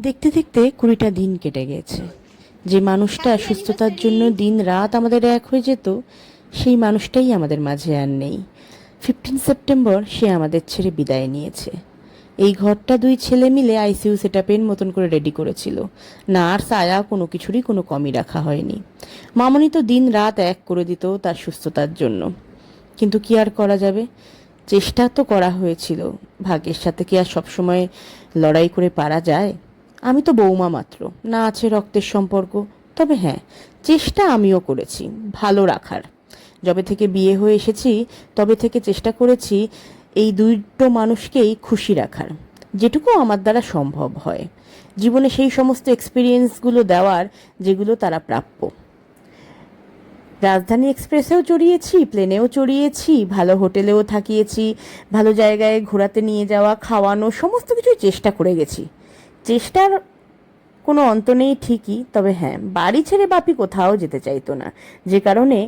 দেখতে দেখতে কুড়িটা দিন কেটে গেছে। যে মানুষটা সুস্থতার জন্য দিন রাত আমাদের এক হয়ে যেত, সেই মানুষটাই আমাদের মাঝে আর নেই। ফিফটিন সেপ্টেম্বর সে আমাদের ছেড়ে বিদায় নিয়েছে। এই ঘরটা দুই ছেলে মিলে আইসিইউ সেট আপের মতন করে রেডি করেছিল। নার্স, আয়া, কোনো কিছুরই কোনো কমই রাখা হয়নি। মামনি তো দিন রাত এক করে দিত তার সুস্থতার জন্য। কিন্তু কি আর করা যাবে? চেষ্টা তো করা হয়েছিল। ভাগ্যের সাথে কি আর সবসময় লড়াই করে পারা যায়? আমি তো বৌমা মাত্র, না আছে রক্তের সম্পর্ক। তবে হ্যাঁ চেষ্টা আমিও করেছি, ভালো রাখার। যবে থেকে বিয়ে হয়ে এসেছি, তবে থেকে চেষ্টা করেছি এই দুটো মানুষকেই খুশি রাখার, যেটুকু আমার দ্বারা সম্ভব হয়। জীবনে সেই সমস্ত এক্সপিরিয়েন্সগুলো দেওয়ার যেগুলো তারা প্রাপ্য। রাজধানী এক্সপ্রেসেও চড়িয়েছি প্লেনেও চড়িয়েছি, ভালো হোটেলেও থাকিয়েছি, ভালো জায়গায় ঘোরাতে নিয়ে যাওয়া, খাওয়ানো, সমস্ত কিছুই চেষ্টা করে গেছি। চেষ্টার কোনো অন্ত নেই ঠিকই, তবে হ্যাঁ বাড়ি ছেড়ে বাপি কোথাও যেতে চাইতো না। যে কারণে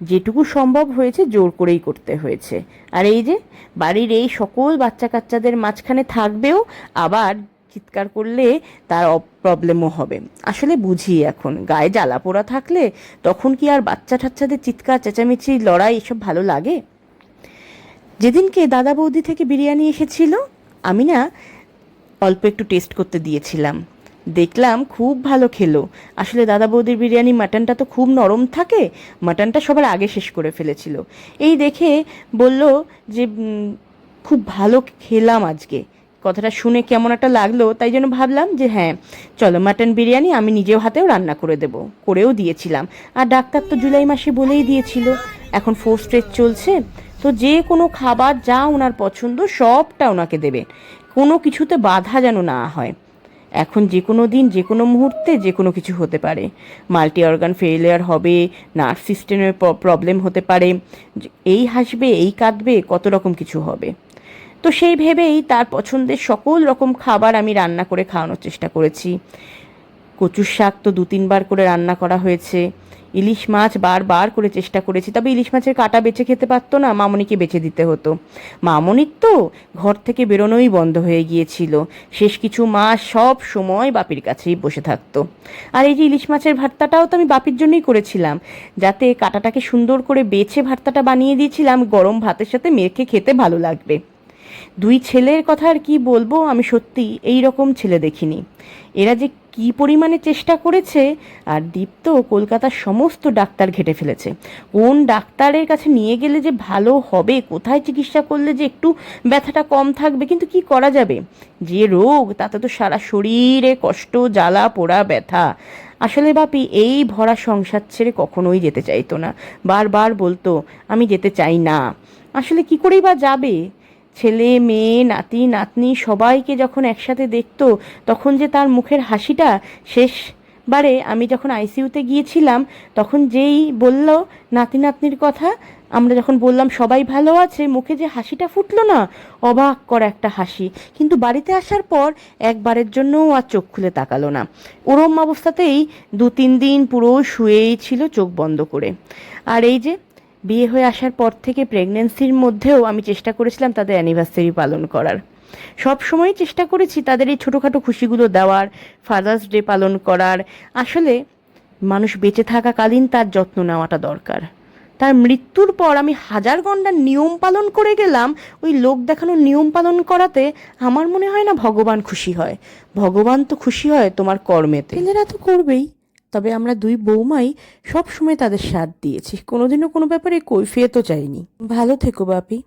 যেটুকু সম্ভব হয়েছে জোর করেই করতে হয়েছে। আর এই যে, বাড়ির এই সকল বাচ্চা কাচ্চাদের মাঝখানে থাকবেও আবার চিৎকার করলে তার প্রবলেমও হবে। আসলে বুঝি এখন, গায়ে জ্বালা পোড়া থাকলে তখন কি আর বাচ্চা ঠাচ্চাদের চিৎকার, চেঁচামেচি, লড়াই এসব ভালো লাগে? যেদিনকে দাদা বৌদি থেকে বিরিয়ানি এসেছিল আমি না অল্প একটু টেস্ট করতে দিয়েছিলাম। দেখলাম খুব ভালো খেলো। আসলে দাদা বৌদির বিরিয়ানি মাটনটা তো খুব নরম থাকে, মাটনটা সবার আগে শেষ করে ফেলেছিল। এই দেখে বলল যে খুব ভালো খেলাম আজকে। কথাটা শুনে কেমন একটা লাগল, তাই জন্য ভাবলাম যে হ্যাঁ চলো মাটন বিরিয়ানি আমি নিজেও হাতেও রান্না করে দেবো। করেও দিয়েছিলাম। আর ডাক্তার তো জুলাই মাসে বলেই দিয়েছিল, এখন ফোর স্ট্রেচ চলছে, তো যে কোনো খাবার যা ওনার পছন্দ সবটা ওনাকে দেবেন। কোনো কিছুতে বাধা যেন না হয়। এখন যে কোনো দিন, যে কোনো মুহূর্তে যে কোনো কিছু হতে পারে। মাল্টি অর্গান ফেলিয়ার হবে, নার্ভ সিস্টেমের প্রবলেম হতে পারে। এই হাসবে, এই কাঁদবে, কত রকম কিছু হবে। তো সেই ভেবেই তার পছন্দের সকল রকম খাবার আমি রান্না করে খাওয়ানোর চেষ্টা করেছি। কচুর শাক তো দু তিনবার করে রান্না করা হয়েছে। ইলিশ মাছ বারবার করে চেষ্টা করেছি, তবে ইলিশ মাছের কাটা বেছে খেতে পারতো না, মামনিকে বেছে দিতে হতো। মামনির তো ঘর থেকে বেরোনোই বন্ধ হয়ে গিয়েছিল। শেষ কিছু মাস সব সময় বাপির কাছেই বসে থাকতো। আর এই যে ইলিশ মাছের ভর্তাটাও তো আমি বাপির জন্যই করেছিলাম। যাতে কাটাটাকে সুন্দর করে বেছে ভর্তাটা বানিয়ে দিয়েছিলাম, গরম ভাতের সাথে মেখে খেতে ভালো লাগবে। দুই ছেলের কথা আর কি বলব? আমি সত্যি এই রকম ছেলে দেখিনি। এরা যে কি পরিমাণে চেষ্টা করেছে, আর দীপ্ত কলকাতার সমস্ত ডাক্তার ঘেটে ফেলেছে। কোন ডাক্তারের কাছে নিয়ে গেলে যে ভালো হবে, কোথায় চিকিৎসা করলে যে একটু ব্যথাটা কম থাকবে, কিন্তু কি করা যাবে? যে রোগ, তাতে তো সারা শরীরে কষ্ট, জ্বালা, পোড়া, ব্যথা। আসলে বাপি, এই ভরা সংসার ছেড়ে কখনোই যেতে চাইতো না। বারবার বলতো, আমি যেতে চাই না। আসলে কি করেই বা যাবে? ছেলে, মেয়ে, নাতি, নাতনি সবাইকে যখন একসাথে দেখতো, তখন যে তার মুখের হাসিটা শেষ বারে আমি যখন আইসিইউতে গিয়েছিলাম, তখন যেই বলল নাতি, নাতনির কথা, আমরা যখন বললাম সবাই ভালো আছে, মুখে যে হাসিটা ফুটলো না, অবাক করা একটা হাসি। কিন্তু বাড়িতে আসার পর একবারের জন্যও আর চোখ খুলে তাকালো না। ওরম অবস্থাতেই দু তিন দিন পুরো শুয়েই ছিল চোখ বন্ধ করে। আর এই যে বিয়ে হয়ে আসার পর থেকে প্রেগনেন্সির মধ্যেও আমি চেষ্টা করেছিলাম তাদের অ্যানিভার্সারি পালন করার। সব সময় চেষ্টা করেছি তাদের এই ছোটোখাটো খুশিগুলো দেওয়ার ফাদার্স ডে পালন করার। আসলে মানুষ বেঁচে থাকাকালীন তার যত্ন নেওয়াটা দরকার। তার মৃত্যুর পর আমি হাজার গন্ডার নিয়ম পালন করে গেলাম, ওই লোক দেখানোর নিয়ম পালন করাতে আমার মনে হয় না ভগবান খুশি হয়। ভগবান তো খুশি হয় তোমার কর্মেতে। ছেলেরা তো করবেই। তবে আমরা দুই বৌমাই সবসময় তাদের সাথ দিয়েছি। কোনোদিনও কোনো ব্যাপারে কৈফিয়তও চাইনি। ভালো থেকো, বাপি।